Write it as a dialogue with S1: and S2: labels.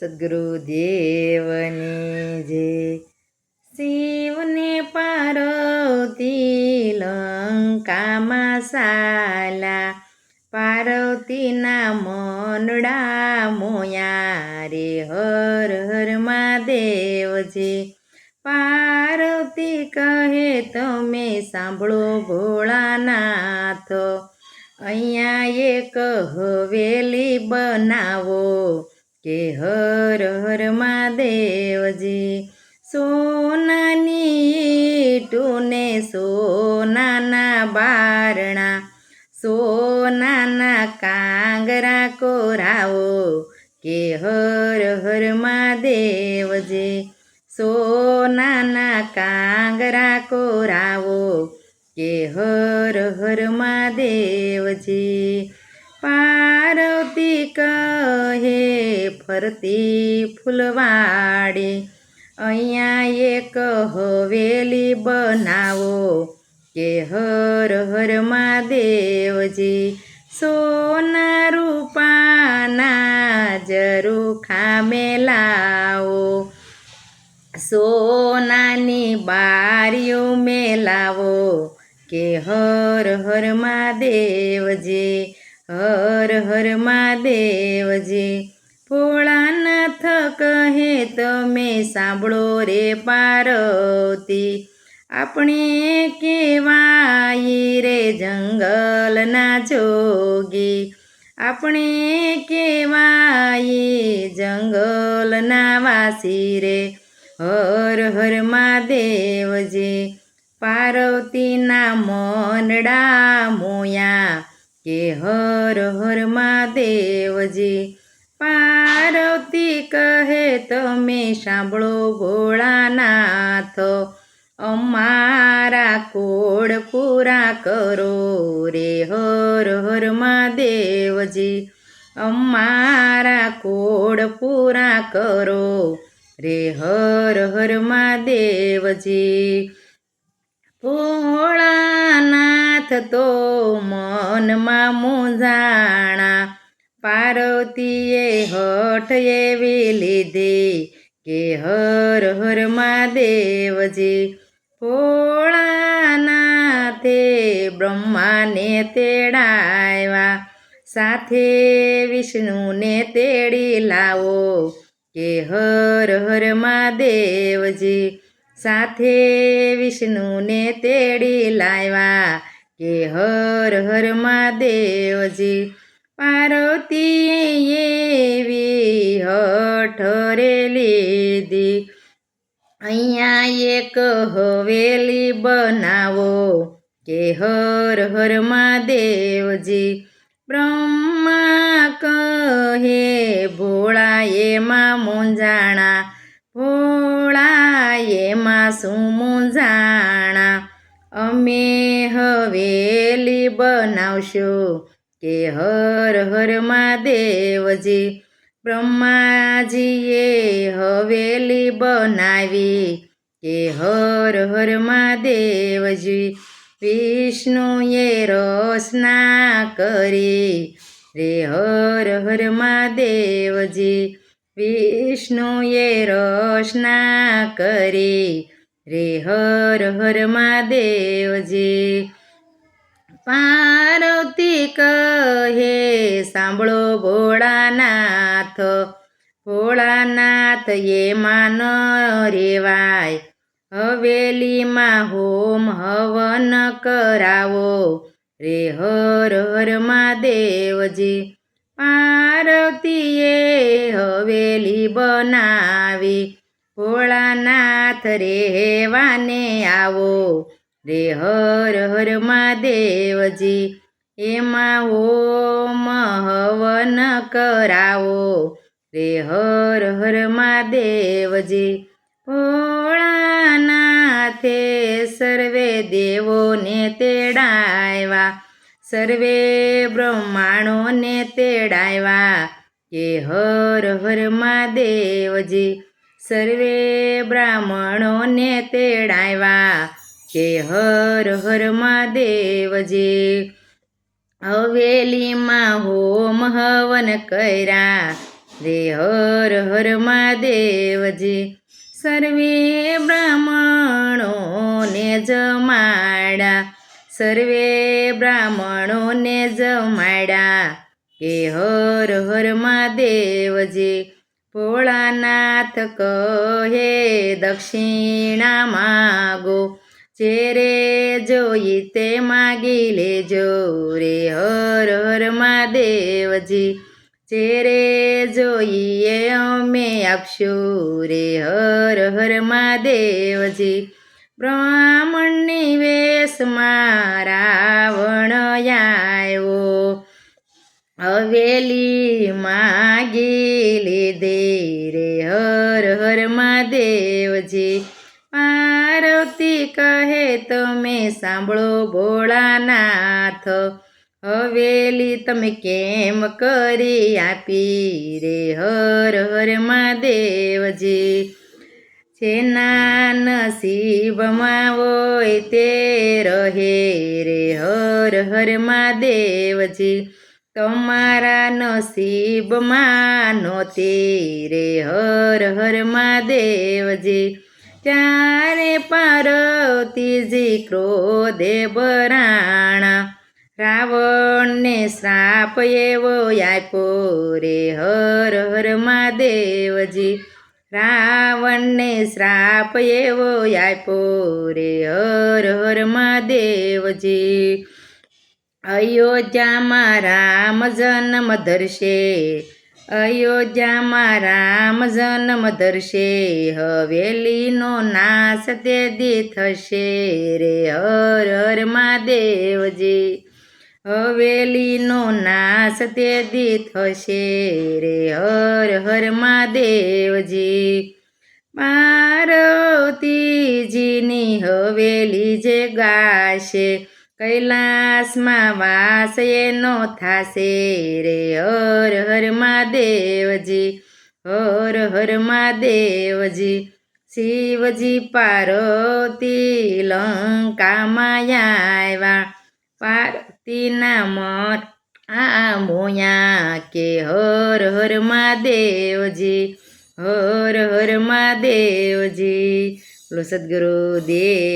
S1: સદગુરુદેવની જે શિવને પાર્વતી લંકામાં સાલા પાર્વતીના મનડા મોયા રે હર હર મહાદેવજી પાર્વતી કહે તમે સાંભળો ભોળાનાથ અહીંયા એક હવેલી બનાવો કે હર હર મહાદેવજી, સોનાની ઈંટુને સોનાના બારણા, સોનાના કાંગરા કોરાવો કે હર હર મહાદેવજી, સોનાના કાંગરા કોરાવો કે હર હર મહાદેવજી, પાર્વતી કહે ફરતી ફૂલવાડી, અહીંયા એક હવેલી બનાવો કે હર હર મહાદેવજી. સોના રૂપાના જરૂખા મેલાવો, સોનાની બારીઓ મેલાવો કે હર હર મહાદેવજી. હર હર મહાદેવજી, ભોળાનાથ કહે તમે સાંભળો રે પાર્વતી, આપણે કેવાય રે જંગલના જોગી, આપણે કેવાય જંગલના વાસી રે, હર હર મહાદેવજી, પાર્વતીના મનડા મોયા કે હર હર મહાદેવજી, પાર્વતી કહે, તમે સાંભળો ભોળાનાથ, અમારા કોડ પૂરા કરો રે હર હર મહાદેવજી, અમારા કોડ પૂરા કરો રે હર હર મહાદેવજી. ભોળાનાથ તો મનમાં મૂંઝાણા. પાર્વતીએ હઠ એવી લીધી કે હર હર મહાદેવજી. ભોળાનાથે બ્રહ્માને તેડાવ્યા સાથે વિષ્ણુને તેડી લાવો કે હર હર મહાદેવજી. સાથે વિષ્ણુને તેડી લાવ્યા કે હર હર મહાદેવજી, પાર્વતીએ એવી હઠરે લીધી. અહીંયા એક હવેલી બનાવો કે હર હર મહાદેવજી, બ્રહ્મા કહે ભોળા એમાં મૂંઝાણા ભોળા એમાં શું મૂંઝાણા. અમે બનાવશું કે હર હર મહાદેવજી બ્રહ્માજીએ હવેલી બનાવી કે હર હર મહાદેવજી વિષ્ણુએ રસના કરી રે હર હર મહાદેવજી વિષ્ણુએ રચના કરી રે હર હર મહાદેવજી પાર્વતી કહે, સાંભળો ભોળાનાથ ભોળાનાથ એ માન રેવાય. હવેલીમાં હોમ હવન કરાવો. રે હર હર મહાદેવજી, પાર્વતીએ હવેલી બનાવી. ભોળાનાથ રેવાને આવો. રે હર હર મહાદેવજી, એમાં ઓમ હવન કરાવો. રે હર હર મહાદેવજી, ભોળાનાથે સર્વે દેવોને તેડાવ્યા સર્વે બ્રહ્માણોને તેડાવ્યા કે હર હર મહાદેવજી, સર્વે બ્રાહ્મણોને તેડાવ્યા કે હર હર મહાદેવજી હવેલીમાં હોમ હવન કર્યા. રે હર હર મહાદેવજી સર્વે બ્રાહ્મણોને જમાડા સર્વે બ્રાહ્મણોને જમાડા કે હર હર મહાદેવજી ભોળાનાથ કહે દક્ષિણા માગો. જે રે જોઈ તે માગી લેજો રે, હર હર મહાદેવજી જે રે જોઈએ અમે આપશું રે, હર હર મહાદેવજી બ્રાહ્મણની વેશમાં રાવણ આવ્યો હવેલી માગી લીધે રે, હર તમે સાંભળો ભોળાનાથ. હવેલી તમે કેમ કરી આપી રે? હર હર મહાદેવજી. જેના નસીબમાં હોય તે રહે રે. હર હર મહાદેવજી, તમારા નસીબમાં નહોતી રે. હર હર મહાદેવજી ત્યારે પાર્વતીજી ક્રોધે બરાણા, રાવણને શ્રાપ એવો આપ્યો રે, હર હર મહાદેવજી. રાવણને શ્રાપ એવો આપ્યો રે, હર હર મહાદેવજી. અયોધ્યામાં રામ જન્મ ધરશે અયોધ્યામાં રામ જન્મ ધરશે હવેલીનો નાશ તે દી થશે રે, હર હર મહાદેવજી. હવેલીનો નાશ તે દી થશે રે, હર હર મહાદેવજી. પાર્વતીજીની હવેલી જે ગાશે કૈલાસમાં વાસ એનો થાશે રે, હર હર મહાદેવજી, હર હર મહાદેવજી. શિવજી પાર્વતી લંકામાં આવ્યા પાર્વતીના મત આ મોયા કે હર હર મહાદેવજી, હર હર મહાદેવજી. બોલો સદગુરુ દેવ